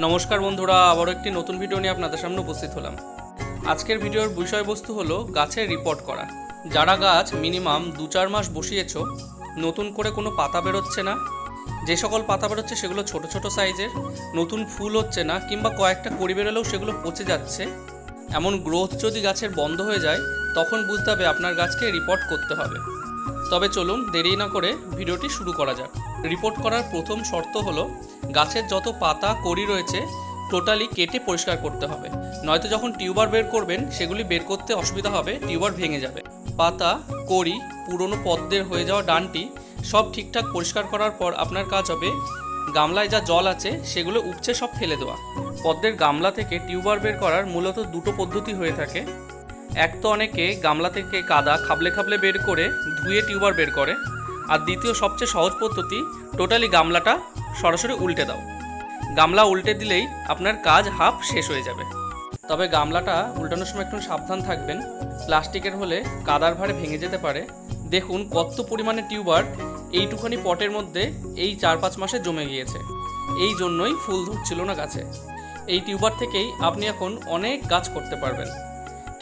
নমস্কার বন্ধুরা, আবারও একটি নতুন ভিডিও নিয়ে আপনাদের সামনে উপস্থিত হলাম। আজকের ভিডিওর বিষয়বস্তু হলো গাছের রিপোর্ট করা। যারা গাছ মিনিমাম দু চার মাস বসিয়েছ, নতুন করে কোনো পাতা বেরোচ্ছে না, যে সকল পাতা বেরোচ্ছে সেগুলো ছোট ছোট সাইজের নতুন ফুল হচ্ছে না, কিংবা কয়েকটা কড়ি বেরোলেও সেগুলো পচে যাচ্ছে, এমন গ্রোথ যদি গাছের বন্ধ হয়ে যায়, তখন বুঝতে হবে আপনার গাছকে রিপোর্ট করতে হবে। তবে চলুন দেরি না করে ভিডিওটি শুরু করা যাক। রিপোর্ট করার প্রথম শর্ত হলো, গাছের যত পাতা, কড়ি রয়েছে, টোটালি কেটে পরিষ্কার করতে হবে। নয়তো যখন টিউবার বের করবেন, সেগুলি বের করতে অসুবিধা হবে, টিউবার ভেঙে যাবে। পাতা, কড়ি, পুরনো পদ্মের হয়ে যাওয়া ডানটি সব ঠিকঠাক পরিষ্কার করার পর আপনার কাজ হবে, গামলায় যা জল আছে, সেগুলো উপচে সব ফেলে দেওয়া। পদ্মের গামলা থেকে টিউবার বের করার মূলত দুটো পদ্ধতি হয়ে থাকে। এক তো অনেকে গামলা থেকে কাদা খাবলে খাবলে বের করে ধুয়ে টিউবার বের করে। আর দ্বিতীয় সবচেয়ে সহজ পদ্ধতি, টোটালি গামলাটা সরাসরি উল্টে দাও। গামলা উল্টে দিলেই আপনার কাজ হাফ শেষ হয়ে যাবে। তবে গামলাটা উল্টানোর সময় একটু সাবধান থাকবেন। প্লাস্টিকের হলে কাদার ভারে ভেঙে যেতে পারে। দেখুন কত পরিমাণে টিউবার এইটুখানি পটের মধ্যে এই চার পাঁচ মাসে জমে গিয়েছে। এই জন্যই ফুল ধরছিল না গাছে। এই টিউবার থেকেই আপনি এখন অনেক গাছ করতে পারবেন।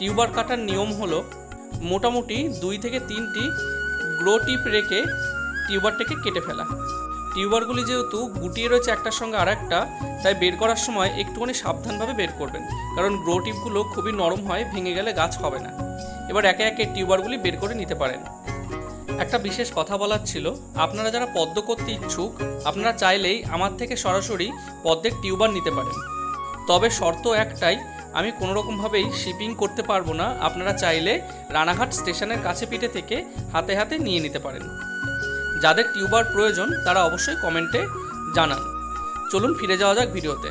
টিউবার কাটার নিয়ম হলো মোটামুটি দুই থেকে তিনটি গ্রো টিপ রেখে টিউবারটাকে কেটে ফেলা। টিউবারগুলি যেহেতু গুটিয়ে রয়েছে একটার সঙ্গে আর একটা তাই বের করার সময় একটুখানি সাবধানভাবে বের করবেন, কারণ গ্রো টিপগুলো খুবই নরম হয়, ভেঙে গেলে গাছ হবে না। এবার একে একে টিউবারগুলি বের করে নিতে পারেন। একটা বিশেষ কথা বলার ছিল, আপনারা যারা পদ্ম করতে ইচ্ছুক, আপনারা চাইলেই আমার থেকে সরাসরি পদ্মের টিউবার নিতে পারেন। তবে শর্ত একটাই আমি কোনো রকমভাবেই শিপিং করতে পারব না। আপনারা চাইলে রানাঘাট স্টেশনের কাছে পিঠে থেকে হাতে হাতে নিয়ে নিতে পারেন। যাদের টিউবার প্রয়োজন, তারা অবশ্যই কমেন্টে জানান। চলুন ফিরে যাওয়া যাক ভিডিওতে।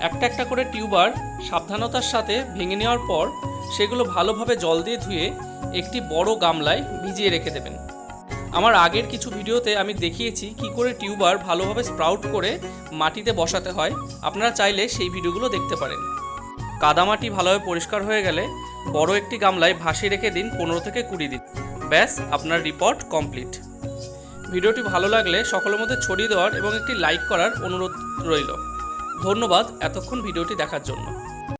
একটা একটা করে টিউবার সাবধানতার সাথে ভেঙে নেওয়ার পর, সেগুলো ভালোভাবে জল দিয়ে ধুয়ে একটি বড় গামলায় ভিজিয়ে রেখে দেবেন। আমার আগের কিছু ভিডিওতে আমি দেখিয়েছি কি করে টিউবার ভালোভাবে স্প্রাউট করে মাটিতে বসাতে হয়। আপনারা চাইলে সেই ভিডিওগুলো দেখতে পারেন। কাদামাটি ভালোভাবে পরিষ্কার হয়ে গেলে বড় একটি গামলায় ভাসিয়ে রেখে দিন পনেরো থেকে কুড়ি দিন। ব্যাস, আপনার রিপোর্ট কমপ্লিট ভিডিওটি ভালো লাগলে সকলের মধ্যে ছড়িয়ে দেওয়ার এবং একটি লাইক করার অনুরোধ রইল। ধন্যবাদ এতক্ষণ ভিডিওটি দেখার জন্য।